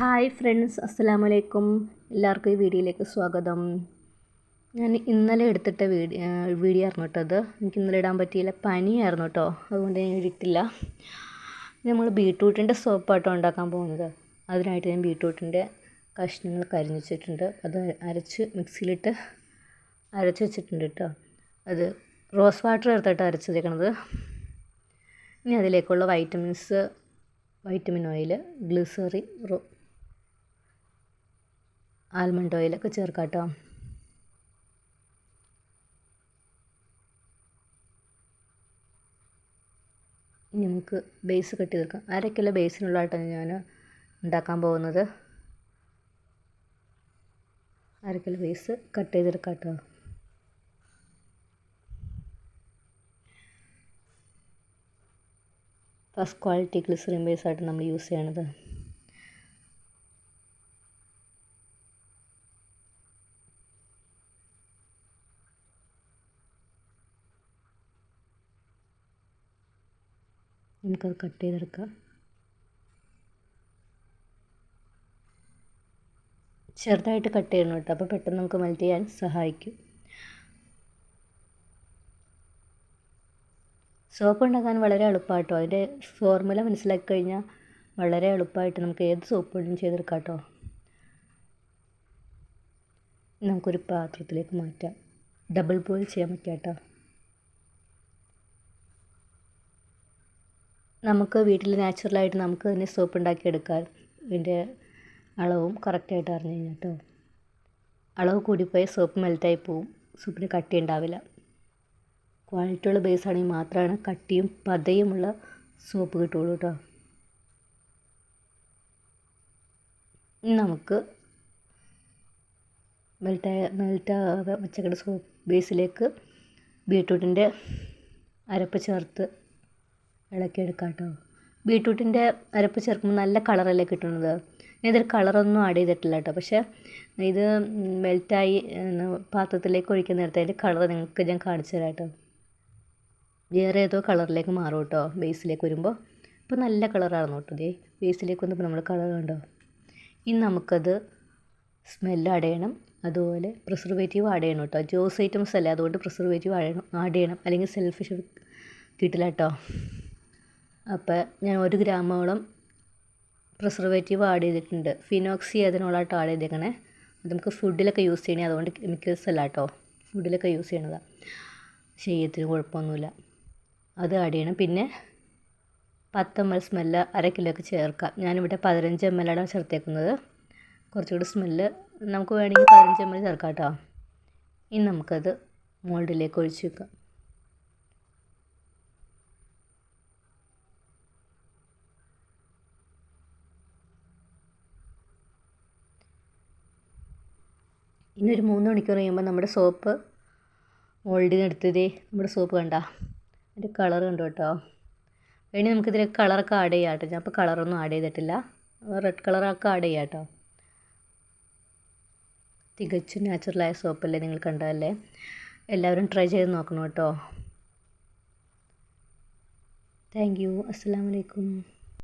Hi friends അസ്സലാമു അലൈക്കും എല്ലാവർക്കും ഈ വീഡിയോയിലേക്ക് സ്വാഗതം. ഞാൻ ഇന്നലെ എടുത്തിട്ട വീഡിയോ വീഡിയോ ആയിരുന്നു കേട്ടോ അത്. എനിക്ക് ഇന്നലെ ഇടാൻ പറ്റിയില്ല പനിയായിരുന്നു കേട്ടോ. അതുകൊണ്ട് ഞാൻ ഇട്ടിട്ടില്ല നമ്മൾ ബീട്രൂട്ടിന്റെ സോപ്പാട്ടോ ഉണ്ടാക്കാൻ പോകുന്നത്. അതിനായിട്ട് ഞാൻ ബീട്രൂട്ടിന്റെ കഷ്ണങ്ങൾ കരിഞ്ഞു വെച്ചിട്ടുണ്ട്. അത് അരച്ച് മിക്സിയിലിട്ട് അരച്ച് വെച്ചിട്ടുണ്ട് കേട്ടോ. അത് റോസ് വാട്ടർ ചേർത്തിട്ട് വെക്കണത് ഇനി അതിലേക്കുള്ള vitamins vitamin oil glycerin almond ഓയിലൊക്കെ ചേർക്കാം കേട്ടോ ഇനി നമുക്ക് ബേസ് കട്ട് തീർക്കാം അര കിലോ ബേസിനുള്ളതായിട്ടാണ് ഞാൻ ഉണ്ടാക്കാൻ പോകുന്നത്. അര കിലോ ബേസ് കട്ട് ചെയ്തെടുക്കാം ഫസ്റ്റ് ക്വാളിറ്റി ഗ്ലിസറിൻ ബേസ് ആയിട്ട് നമ്മൾ യൂസ് ചെയ്യണത്. നമുക്കത് കട്ട് ചെയ്തെടുക്കാം. ചെറുതായിട്ട് കട്ട് ചെയ്യണം കേട്ടോ. അപ്പോൾ പെട്ടെന്ന് നമുക്ക് മെൽറ്റ് ചെയ്യാൻ സഹായിക്കും. സോപ്പ് ഉണ്ടാക്കാൻ വളരെ എളുപ്പമാട്ടോ അതിന്റെ ഫോർമുല മനസ്സിലാക്കി കഴിഞ്ഞാൽ വളരെ എളുപ്പമായിട്ട് നമുക്ക് ഏത് സോപ്പ് വേണമെങ്കിലും ചെയ്തെടുക്കാം കേട്ടോ. നമുക്കൊരു പാത്രത്തിലേക്ക് മാറ്റാം. ഡബിൾ ബോയിൽ ചെയ്യാൻ പറ്റാം കേട്ടോ? നമുക്ക് വീട്ടിൽ നാച്ചുറലായിട്ട് നമുക്ക് തന്നെ സോപ്പ് ഉണ്ടാക്കിയെടുക്കാൻ ഇതിന്റെ അളവും കറക്റ്റായിട്ട് അറിഞ്ഞു കഴിഞ്ഞാൽ കേട്ടോ അളവ് കൂടിപ്പോയാൽ സോപ്പ് മെൽറ്റായി പോവും. സോപ്പിന് കട്ടി ഉണ്ടാവില്ല. ക്വാളിറ്റിയുള്ള ബേസ് ആണെങ്കിൽ മാത്രമാണ് കട്ടിയും പതയുമുള്ള സോപ്പ് കിട്ടുള്ളൂ കേട്ടോ നമുക്ക് മെൽറ്റായ മെൽറ്റാ പച്ചക്കറി സോപ്പ് ബേസിലേക്ക് ബീട്രൂട്ടിന്റെ അരപ്പ് ചേർത്ത് ഇളക്കിയെടുക്കാം കേട്ടോ. ബീട്രൂട്ടിന്റെ അരപ്പ് ചേർക്കുമ്പോൾ നല്ല കളറല്ലേ കിട്ടുന്നത്? ഞാൻ ഇതിൽ കളറൊന്നും ആഡ് ചെയ്തിട്ടില്ല കേട്ടോ. പക്ഷേ ഇത് മെൽറ്റായി പാത്രത്തിലേക്ക് ഒഴിക്കുന്ന നേരത്തെ അതിന്റെ കളർ നിങ്ങൾക്ക് ഞാൻ കാണിച്ചു തരാം കേട്ടോ. വേറെ ഏതോ കളറിലേക്ക് മാറും കേട്ടോ ബേസിലേക്ക് വരുമ്പോൾ. ഇപ്പോൾ നല്ല കളറാണ് കേട്ടോ ഇതേ. ബേസിലേക്ക് വന്നപ്പോൾ നമ്മൾ കളർ കണ്ടോ? ഇനി നമുക്കത് സ്മെല്ല് ആഡ് ചെയ്യണം. അതുപോലെ പ്രിസർവേറ്റീവ് ആഡ് ചെയ്യണം കേട്ടോ. ജ്യൂസ് ഐറ്റംസ് അല്ലേ? അതുകൊണ്ട് പ്രിസർവേറ്റീവ് ആഡ് ചെയ്യണം. ആഡ് ചെയ്യണം. അല്ലെങ്കിൽ സെൽഫിഷ് കിട്ടില്ല കേട്ടോ. അപ്പോൾ ഞാൻ ഒരു ഗ്രാമോളം പ്രിസർവേറ്റീവ് ആഡ് ചെയ്തിട്ടുണ്ട്. ഫിനോക്സി അതിനോളായിട്ട് ആഡ് ചെയ്തേക്കണേ. അത് നമുക്ക് ഫുഡിലൊക്കെ യൂസ് ചെയ്യണേ. അതുകൊണ്ട് കെമിക്കൽസ് അല്ല കേട്ടോ ഫുഡിലൊക്കെ യൂസ് ചെയ്യണതാണ് ശരീരത്തിന് കുഴപ്പമൊന്നുമില്ല. അത് ആഡ് ചെയ്യണം. പിന്നെ പത്ത് എം എൽ സ്മെല്ല് അര കിലോ ഒക്കെ ചേർക്കാം. ഞാനിവിടെ പതിനഞ്ച് എം ആണ് ചേർത്തേക്കുന്നത്. കുറച്ചുകൂടി സ്മെല്ല് നമുക്ക് വേണമെങ്കിൽ പതിനഞ്ച് എം എൽ ചേർക്കാം കേട്ടോ ഇനി നമുക്കത് മോൾഡിലേക്ക് ഒഴിച്ച് വെക്കാം. ഇനി ഒരു മൂന്ന് മണിക്കൂർ കഴിയുമ്പോൾ നമ്മുടെ സോപ്പ് മോൾഡിൽ നിന്ന് എടുത്തതേ നമ്മുടെ സോപ്പ് കണ്ട. അതിന്റെ കളർ കണ്ടു കേട്ടോ. വേണമെങ്കിൽ നമുക്കിതിൽ കളറൊക്കെ ആഡ് ചെയ്യാം കേട്ടോ. ഞാൻ ഇപ്പോൾ കളറൊന്നും ആഡ് ചെയ്തിട്ടില്ല. റെഡ് കളറൊക്കെ ആഡ് ചെയ്യാം കേട്ടോ. തികച്ചും നാച്ചുറലായ സോപ്പല്ലേ നിങ്ങൾ കണ്ടതല്ലേ? എല്ലാവരും ട്രൈ ചെയ്ത് നോക്കണം കേട്ടോ. താങ്ക് യു അസ്സാം വലൈക്കും